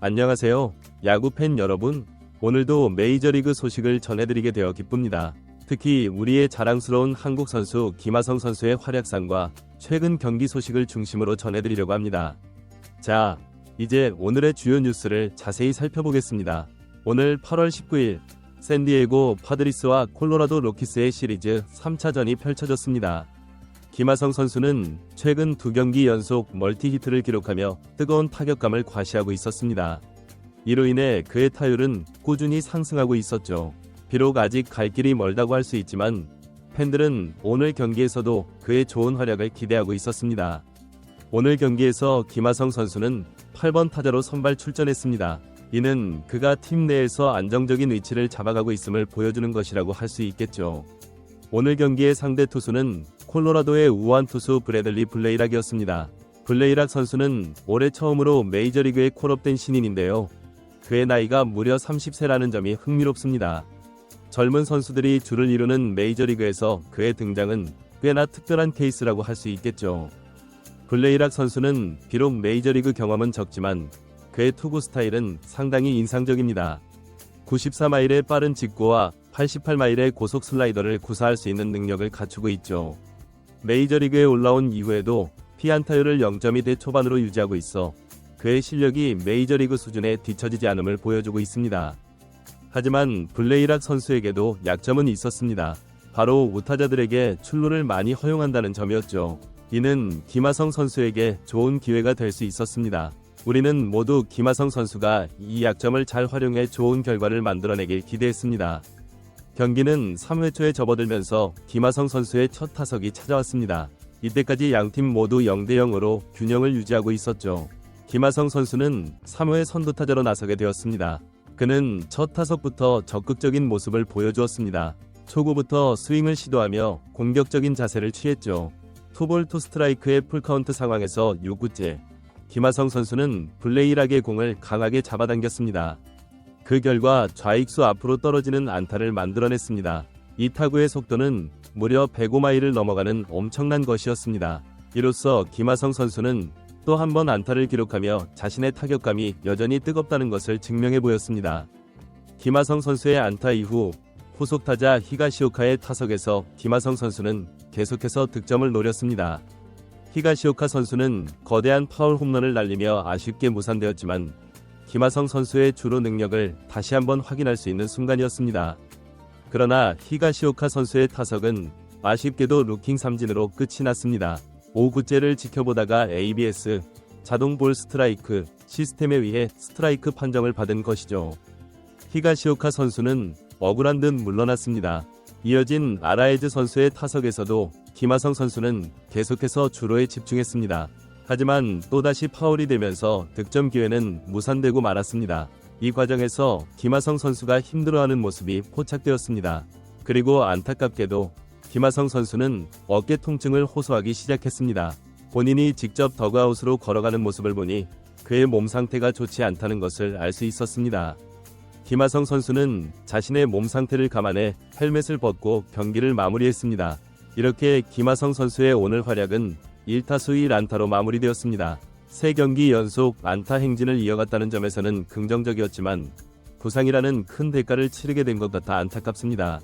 안녕하세요. 야구 팬 여러분. 오늘도 메이저리그 소식을 전해드리게 되어 기쁩니다. 특히 우리의 자랑스러운 한국 선수 김하성 선수의 활약상과 최근 경기 소식을 중심으로 전해드리려고 합니다. 자, 이제 오늘의 주요 뉴스를 자세히 살펴보겠습니다. 오늘 8월 19일 샌디에고 파드리스와 콜로라도 로키스의 시리즈 3차전이 펼쳐졌습니다. 김하성 선수는 최근 두 경기 연속 멀티히트를 기록하며 뜨거운 타격감을 과시하고 있었습니다. 이로 인해 그의 타율은 꾸준히 상승하고 있었죠. 비록 아직 갈 길이 멀다고 할 수 있지만 팬들은 오늘 경기에서도 그의 좋은 활약을 기대하고 있었습니다. 오늘 경기에서 김하성 선수는 8번 타자로 선발 출전했습니다. 이는 그가 팀 내에서 안정적인 위치를 잡아가고 있음을 보여주는 것이라고 할 수 있겠죠. 오늘 경기의 상대 투수는 콜로라도의 우완 투수 브래들리 블레이락이었습니다. 블레이락 선수는 올해 처음으로 메이저리그에 콜업된 신인인데요. 그의 나이가 무려 30세라는 점이 흥미롭습니다. 젊은 선수들이 줄을 이루는 메이저리그에서 그의 등장은 꽤나 특별한 케이스라고 할 수 있겠죠. 블레이락 선수는 비록 메이저리그 경험은 적지만 그의 투구 스타일은 상당히 인상적입니다. 94마일의 빠른 직구와 88마일의 고속 슬라이더를 구사할 수 있는 능력을 갖추고 있죠. 메이저리그에 올라온 이후에도 피안타율을 0.2대 초반으로 유지하고 있어 그의 실력이 메이저리그 수준에 뒤처지지 않음을 보여주고 있습니다. 하지만 블레이락 선수에게도 약점은 있었습니다. 바로 우타자들에게 출루를 많이 허용한다는 점이었죠. 이는 김하성 선수에게 좋은 기회가 될 수 있었습니다. 우리는 모두 김하성 선수가 이 약점을 잘 활용해 좋은 결과를 만들어내길 기대했습니다. 경기는 3회 초에 접어들면서 김하성 선수의 첫 타석이 찾아왔습니다. 이때까지 양팀 모두 0대 0으로 균형을 유지하고 있었죠. 김하성 선수는 3회 선두타자로 나서게 되었습니다. 그는 첫 타석부터 적극적인 모습을 보여주었습니다. 초구부터 스윙을 시도하며 공격적인 자세를 취했죠. 투볼 투 스트라이크의 풀카운트 상황에서 6구째 김하성 선수는 블레이락의 공을 강하게 잡아당겼습니다. 그 결과 좌익수 앞으로 떨어지는 안타를 만들어냈습니다. 이 타구의 속도는 무려 105마일을 넘어가는 엄청난 것이었습니다. 이로써 김하성 선수는 또 한 번 안타를 기록하며 자신의 타격감이 여전히 뜨겁다는 것을 증명해 보였습니다. 김하성 선수의 안타 이후 후속 타자 히가시오카의 타석에서 김하성 선수는 계속해서 득점을 노렸습니다. 히가시오카 선수는 거대한 파울 홈런을 날리며 아쉽게 무산되었지만 김하성 선수의 주로 능력을 다시 한번 확인할 수 있는 순간이었습니다. 그러나 히가시오카 선수의 타석은 아쉽게도 루킹 삼진으로 끝이 났습니다. 5구째를 지켜보다가 ABS 자동 볼 스트라이크 시스템에 의해 스트라이크 판정을 받은 것이죠. 히가시오카 선수는 억울한 듯 물러났습니다. 이어진 아라에즈 선수의 타석에서도 김하성 선수는 계속해서 주로에 집중했습니다. 하지만 또다시 파울이 되면서 득점 기회는 무산되고 말았습니다. 이 과정에서 김하성 선수가 힘들어하는 모습이 포착되었습니다. 그리고 안타깝게도 김하성 선수는 어깨 통증을 호소하기 시작했습니다. 본인이 직접 더그아웃으로 걸어가는 모습을 보니 그의 몸 상태가 좋지 않다는 것을 알 수 있었습니다. 김하성 선수는 자신의 몸 상태를 감안해 헬멧을 벗고 경기를 마무리했습니다. 이렇게 김하성 선수의 오늘 활약은 1타수 1안타로 마무리되었습니다. 세 경기 연속 안타 행진을 이어갔다는 점에서는 긍정적이었지만 부상이라는 큰 대가를 치르게 된 것 같아 안타깝습니다.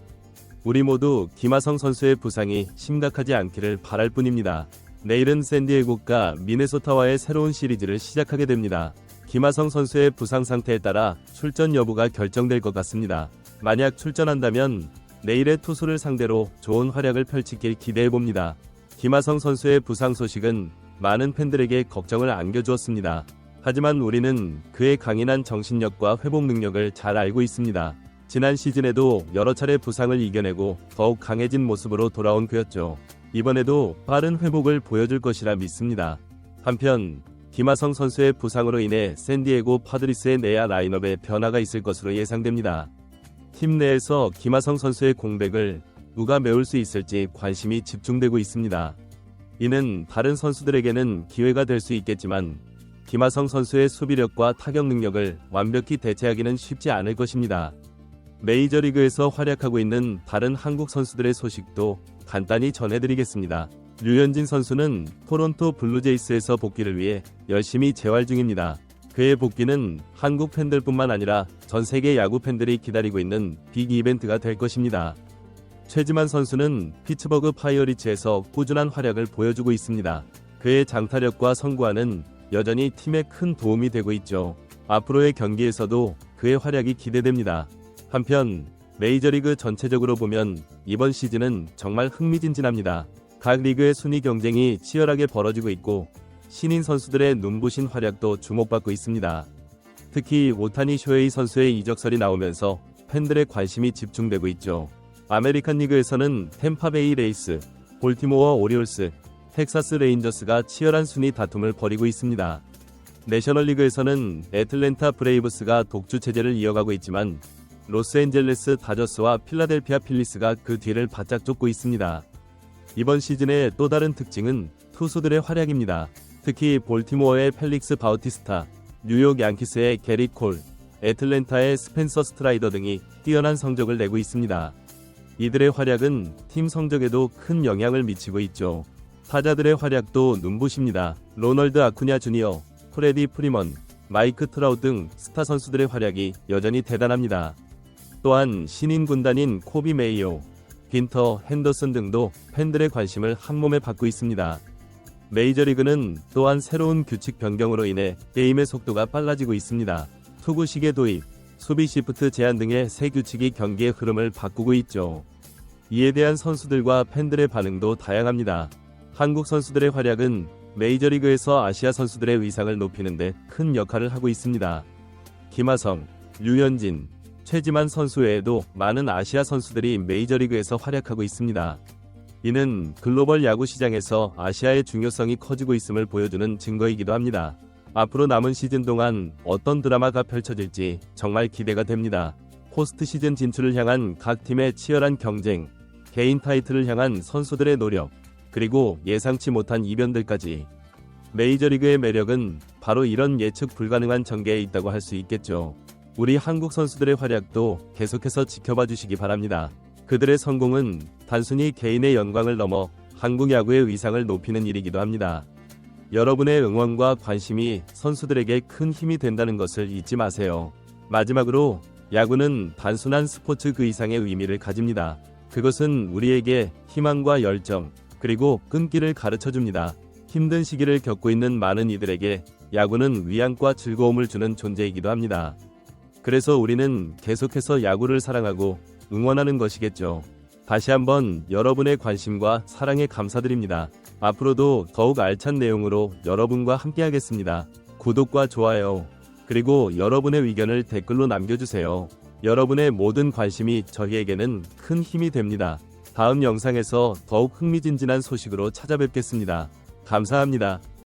우리 모두 김하성 선수의 부상이 심각하지 않기를 바랄 뿐입니다. 내일은 샌디에고가 미네소타와의 새로운 시리즈를 시작하게 됩니다. 김하성 선수의 부상 상태에 따라 출전 여부가 결정될 것 같습니다. 만약 출전한다면 내일의 투수를 상대로 좋은 활약을 펼치길 기대해 봅니다. 김하성 선수의 부상 소식은 많은 팬들에게 걱정을 안겨주었습니다. 하지만 우리는 그의 강인한 정신력과 회복 능력을 잘 알고 있습니다. 지난 시즌에도 여러 차례 부상을 이겨내고 더욱 강해진 모습으로 돌아온 그였죠. 이번에도 빠른 회복을 보여줄 것이라 믿습니다. 한편 김하성 선수의 부상으로 인해 샌디에고 파드리스의 내야 라인업에 변화가 있을 것으로 예상됩니다. 팀 내에서 김하성 선수의 공백을 누가 메울 수 있을지 관심이 집중되고 있습니다. 이는 다른 선수들에게는 기회가 될 수 있겠지만 김하성 선수의 수비력과 타격 능력을 완벽히 대체하기는 쉽지 않을 것입니다. 메이저리그에서 활약하고 있는 다른 한국 선수들의 소식도 간단히 전해드리겠습니다. 류현진 선수는 토론토 블루제이스에서 복귀를 위해 열심히 재활 중입니다. 그의 복귀는 한국 팬들뿐만 아니라 전 세계 야구 팬들이 기다리고 있는 빅 이벤트가 될 것입니다. 최지만 선수는 피츠버그 파이어리츠에서 꾸준한 활약을 보여주고 있습니다. 그의 장타력과 성구안은 여전히 팀에 큰 도움이 되고 있죠. 앞으로의 경기에서도 그의 활약이 기대됩니다. 한편 메이저리그 전체적으로 보면 이번 시즌은 정말 흥미진진합니다. 각 리그의 순위 경쟁이 치열하게 벌어지고 있고 신인 선수들의 눈부신 활약도 주목받고 있습니다. 특히 오타니 쇼헤이 선수의 이적설이 나오면서 팬들의 관심이 집중되고 있죠. 아메리칸 리그에서는 템파베이 레이스, 볼티모어 오리올스, 텍사스 레인저스가 치열한 순위 다툼을 벌이고 있습니다. 내셔널리그에서는 애틀랜타 브레이브스가 독주 체제를 이어가고 있지만 로스앤젤레스 다저스와 필라델피아 필리스가 그 뒤를 바짝 쫓고 있습니다. 이번 시즌의 또 다른 특징은 투수들의 활약입니다. 특히 볼티모어의 펠릭스 바우티스타, 뉴욕 양키스의 게리 콜, 애틀랜타의 스펜서 스트라이더 등이 뛰어난 성적을 내고 있습니다. 이들의 활약은 팀 성적에도 큰 영향을 미치고 있죠. 타자들의 활약도 눈부십니다. 로널드 아쿠냐 주니어, 프레디 프리먼, 마이크 트라우 등 스타 선수들의 활약이 여전히 대단합니다. 또한 신인 군단인 코비 메이오, 빈터 핸더슨 등도 팬들의 관심을 한몸에 받고 있습니다. 메이저리그는 또한 새로운 규칙 변경으로 인해 게임의 속도가 빨라지고 있습니다. 투구 시계 도입, 수비 시프트 제한 등의 새 규칙이 경기의 흐름을 바꾸고 있죠. 이에 대한 선수들과 팬들의 반응도 다양합니다. 한국 선수들의 활약은 메이저리그에서 아시아 선수들의 위상을 높이는데 큰 역할을 하고 있습니다. 김하성, 류현진, 최지만 선수 외에도 많은 아시아 선수들이 메이저리그에서 활약하고 있습니다. 이는 글로벌 야구 시장에서 아시아의 중요성이 커지고 있음을 보여주는 증거이기도 합니다. 앞으로 남은 시즌 동안 어떤 드라마가 펼쳐질지 정말 기대가 됩니다. 포스트 시즌 진출을 향한 각 팀의 치열한 경쟁, 개인 타이틀을 향한 선수들의 노력, 그리고 예상치 못한 이변들까지 메이저리그의 매력은 바로 이런 예측 불가능한 전개에 있다고 할 수 있겠죠. 우리 한국 선수들의 활약도 계속해서 지켜봐 주시기 바랍니다. 그들의 성공은 단순히 개인의 영광을 넘어 한국 야구의 위상을 높이는 일이기도 합니다. 여러분의 응원과 관심이 선수들에게 큰 힘이 된다는 것을 잊지 마세요. 마지막으로 야구는 단순한 스포츠 그 이상의 의미를 가집니다. 그것은 우리에게 희망과 열정, 그리고 끈기를 가르쳐 줍니다. 힘든 시기를 겪고 있는 많은 이들에게 야구는 위안과 즐거움을 주는 존재이기도 합니다. 그래서 우리는 계속해서 야구를 사랑하고 응원하는 것이겠죠. 다시 한번 여러분의 관심과 사랑에 감사드립니다. 앞으로도 더욱 알찬 내용으로 여러분과 함께하겠습니다. 구독과 좋아요, 그리고 여러분의 의견을 댓글로 남겨주세요. 여러분의 모든 관심이 저희에게는 큰 힘이 됩니다. 다음 영상에서 더욱 흥미진진한 소식으로 찾아뵙겠습니다. 감사합니다.